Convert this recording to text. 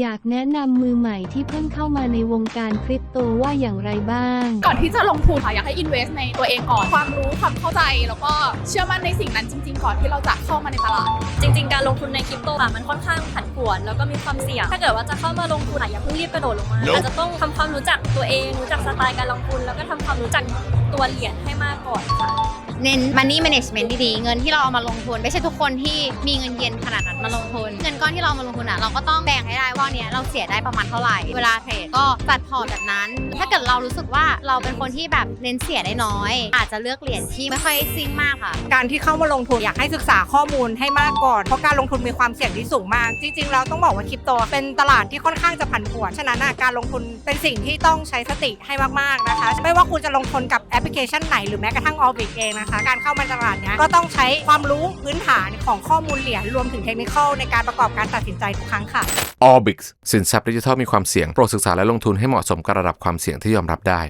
อยากแนะนำมือใหม่ที่เพิ่งเข้ามาในวงการคริปโตว่าอย่างไรบ้าง ก่อนที่จะลงทุนค่ะอยากให้ invest ในตัวเองก่อน ความรู้ความเข้าใจแล้วก็เชื่อมั่นในสิ่งนั้นจริง ๆ ก่อนที่เราจะเข้ามาในตลาด จริง ๆ การลงทุนในคริปโตอะมันค่อนข้างผันผวน แล้วก็มีความเสี่ยง ถ้าเกิดว่าจะเข้ามาลงทุนอะอย่าเพิ่งรีบกระโดดลงมาอาจจะต้องทำความรู้จักตัวเอง รู้จักสไตล์การลงทุน แล้วก็ทำความรู้จักตัวเหรียญให้มากก่อนค่ะ เน้น money management ดีๆ เงินที่เราเอามาลงทุน ไม่ใช่ทุกคนที่มีเงินเย็นขนาดนั้นมาลงทุน เงินก้อนที่เราเอามาลงทุนอะเราก็ต้องแบ่งให้ได้ว่าเนี้ยเราเสียได้ประมาณเท่าไหร่ เวลาเทรดก็จัดพอร์ตแบบนั้น ถ้าเกิดเรารู้สึกว่าเราเป็นคนที่แบบเน้นเสียได้น้อย อาจจะเลือกเหรียญที่ไม่ค่อยซิ่งมากค่ะ การที่เข้ามาลงทุนอยากให้ศึกษาข้อมูลให้มากก่อน เพราะการลงทุนมีความเสี่ยงที่สูงมาก จริงๆเราต้องบอกว่าคริปโตเป็นตลาดที่ค่อนข้างจะผันผวน ฉะนั้นการลงทุนเป็นสิ่งที่ต้องใช้สติให้มากๆนะคะ ไม่ว่าคุณจะลงทุนกับแอปพลิเคชันไหนหรือแม้กระทั่งออบิเองนะคะ การเข้ามาตลาดเนี้ยก็ต้องใช้ความรู้พื้นฐานของข้อมูลเหรียญรวมถึงเทคนิคในการประกอบการตัดสินใจทุกครั้งค่ะ Orbix สินทรัพย์ดิจิทัลมีความเสี่ยง โปรดศึกษาและลงทุนให้เหมาะสมกับระดับความเสี่ยงที่ยอมรับได้